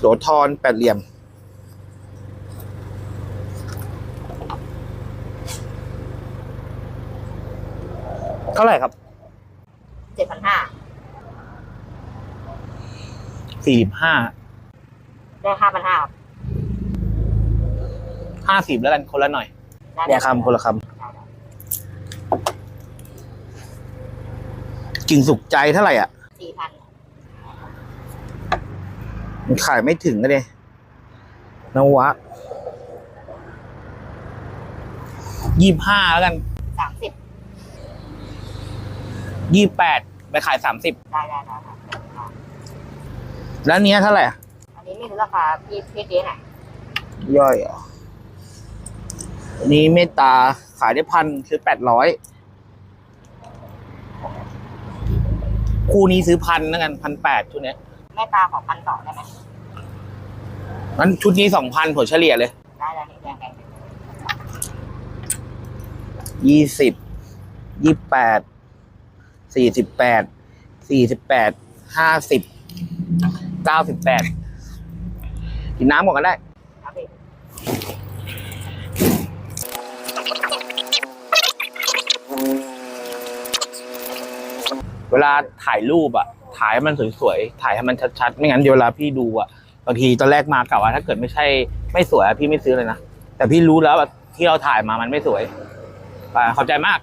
โสธรแปดเหลี่ยม เท่าไหร่ครับเจ็ดพันห้าสี่สิบห้าได้ห้าพันห้าครับห้าสิบแล้วกันคนละหน่อยได้เนี่ยคำคนละคได้ได้ำกิ่งสุกใจเท่าไหร่อะ สี่พัน มัน ขายไม่ถึงก็เลยนวะยี่ห้าแล้วกันสามสิบยี่แปดไปขายสามสิบได้ได้ได้ได้แล้วอันเนี้ยเท่าไหร่อะอันนี้ไม่รู้ราคาพี่พี่เจ๊ไหนย่อยเหรออันนี้เมตตาขายได้พันคือแปดร้อยคู่นี้ซื้อพันแล้วกันพันแปดชุดเนี้ยแม่ตาของพันสองได้ไหมงั้นชุดนี้สองพันผลเฉลี่ยเลยได้ได้ได้ได้ยี่สิบยี่แปดสี่สิบแปดสี่สิบแปดห้าสิบเก้าสิบแปดกินน้ำก่อนก็ได้ ครับพี่เวลาถ่ายรูปอะ ถ่ายให้มันสวยๆ ถ่ายให้มันชัดๆ ไม่งั้นเดี๋ยวเวลาพี่ดูอะบางทีตอนแรกมากล่าวว่าถ้าเกิดไม่ใช่ไม่สวยอะพี่ไม่ซื้อเลยนะ แต่พี่รู้แล้วที่เราถ่ายมามันไม่สวยขอบใจมาก